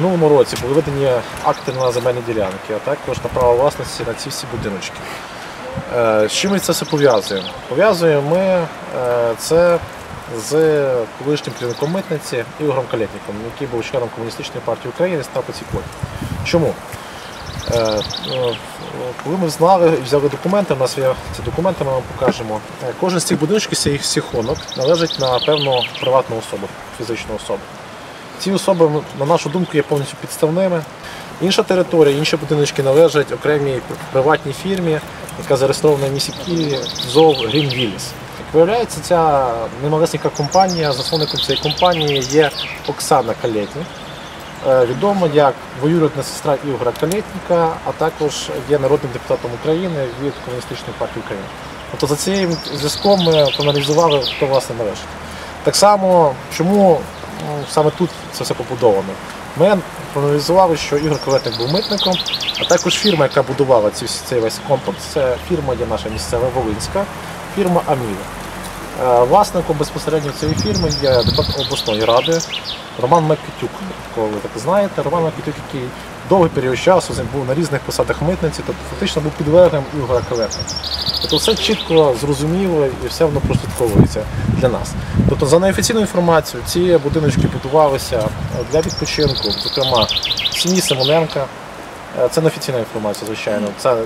минулому році були видані акти на земельні ділянки, а також на право власності на ці всі будиночки. Е, З чим ми це все пов'язуємо? Пов'язуємо ми е, це з колишнім керівником митниці Ігорем Калєтніком, який був членом Комуністичної партії України, став по цій. Чому? Е, Коли ми знали і взяли документи, у нас є ці документи, ми вам покажемо. Кожен з цих будиночків, з цих всіх хонок, належить на певну приватну особу, фізичну особу. Ці особи, на нашу думку, є повністю підставними. Інша територія, інші будиночки належать окремій приватній фірмі, яка зареєстрована в місті Києві ЗОВ Villas. Як виявляється, ця немалесенька компанія, засновником цієї компанії є Оксана Калєтнік, е, відома як двоюрідна сестра Ігора Калєтніка, а також є народним депутатом України від Комуністичної партії України. Тобто за цим зв'язком ми проаналізували, хто власне належить. Так само, чому ну, саме тут це все побудовано? Ми проаналізували, що Ігор Калетник був митником, а також фірма, яка будувала ці, цей весь комплекс, це фірма є наша місцева Волинська, фірма Аміра. Е, Власником безпосередньо цієї фірми є депутат обласної ради Роман Макітюк, кого ви так знаєте. Роман Макітюк, який довгий період часу був на різних посадах митниці, тобто фактично був підлеглим Ігора Калетника. Тобто все чітко зрозуміло і все воно прослідковується для нас. Тобто, за неофіційною інформацією, ці будиночки будувалися для відпочинку, зокрема сім'ї Симоненка. Е, Це неофіційна інформація, звичайно. Це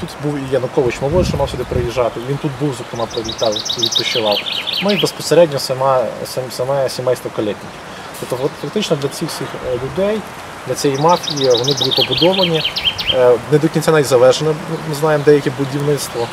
тут був і Янукович молодший, мав сюди приїжджати. Він тут був, зокрема, прилітав і відпочивав. Ну і безпосередньо саме сімейство Калєтнік. Тобто, фактично для цих всіх е, людей, для цієї мафії вони були побудовані. Е, Не до кінця навіть завершено, ми знаємо деяке будівництво.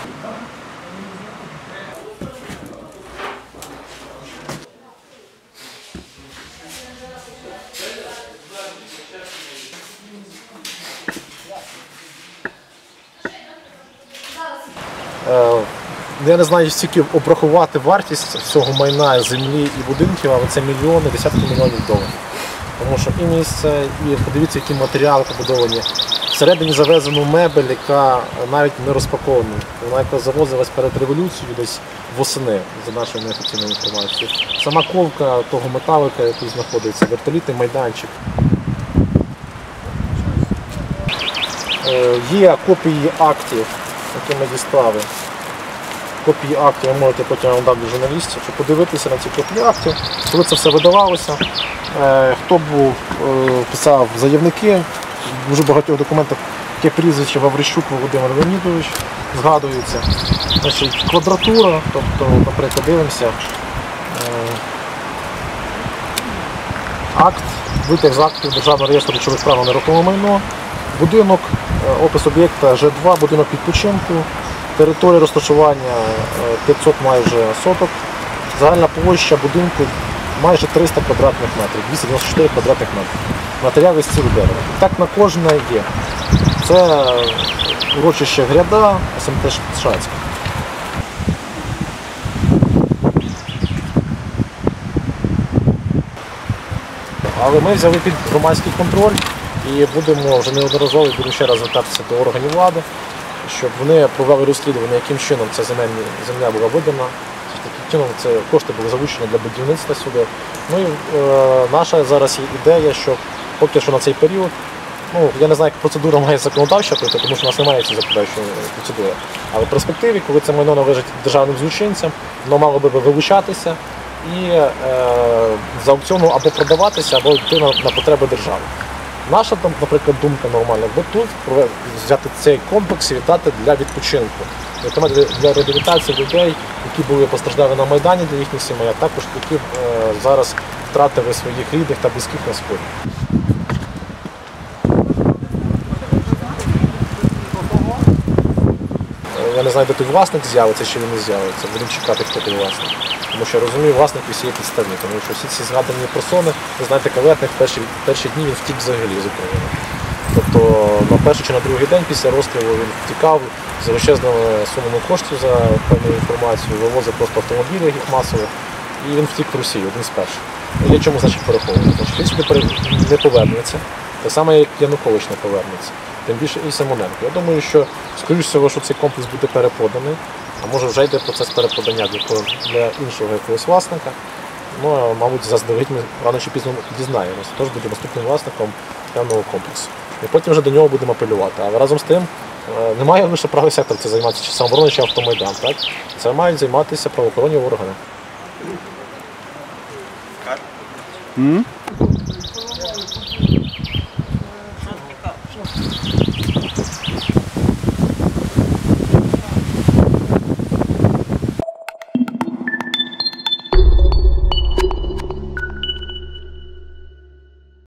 Е, Я не знаю, стільки обрахувати вартість всього майна, землі і будинків, але це мільйони, десятки мільйонів доларів. Тому що і місце, і подивіться, які матеріали побудовані. Всередині завезено мебель, яка навіть не розпакована. Вона яка завозилась перед революцією десь восени, за нашою неофіційною інформацією. Сама ковка того металика, який знаходиться, вертолітний майданчик. Е, Є копії актів, які ми дістали. Копії актів ви можете потім вам журналістів, щоб подивитися на ці копії актів, коли це все видавалося, е, хто був, е, писав заявники, в дуже багатьох документах таке прізвище Ваврищук Володимир Леонідович згадується. Значить, квадратура, тобто, наприклад, дивимося. е, Акт, витяг з актів Державного реєстру речових прав на нерухоме майно, будинок, опис об'єкта Ж2, будинок відпочинку, територія розташування е, 500 майже соток, загальна площа будинку майже 300 квадратних метрів, 294 квадратних метрів. Матеріали з цілу дерева. Так на кожне є. Це урочище Гряда, СМТ Шацька. Але ми взяли під громадський контроль і будемо вже неодноразово будемо ще раз звертатися до органів влади, щоб вони провели розслідування, яким чином ця земельна земля була видана, яким чином це кошти були залучені для будівництва сюди. Ну і е, наша зараз ідея, що поки що на цей період, ну я не знаю, як процедура має законодавча пройти, тому що у нас немає цієї законодавчої процедури. Але в перспективі, коли це майно належить державним злочинцям, воно мало би вилучатися і е, з аукціону або продаватися, або йти на, на потреби держави. Наша там, наприклад, думка нормальна, бо тут взяти цей комплекс і віддати для відпочинку. Для, реабілітації людей, які були постраждали на Майдані для їхніх сімей, а також які е, зараз втратили своїх рідних та близьких на сході. Е, Я не знаю, де той власник з'явиться чи він не з'явиться. Будемо чекати, хто той власник. Тому що я розумію, власник всі є підставні, тому що всі ці згадані персони, ви знаєте, калетник в перші, перші дні він втік взагалі з України. Тобто на перший чи на другий день після розстрілу він втікав з величезними сумами коштів за певну інформацію, вивозив просто автомобілі їх масово, і він втік в Росію, один з перших. Є чому значить переховувати? Сюди пере- не повернеться, так само, як Янукович не повернеться. Тим більше і Симоненко. Я думаю, що, скоріш всього, що цей комплекс буде перепроданий, а може вже йде процес перепродання для, іншого якогось власника. Ну, мабуть, заздалегідь ми рано чи пізно дізнаємося. Тож буде наступним власником певного комплексу. І потім вже до нього будемо апелювати. Але разом з тим е, немає лише правий сектор це займатися чи самообороною, чи автомайдан. Так? Це мають займатися правоохоронні органи. М?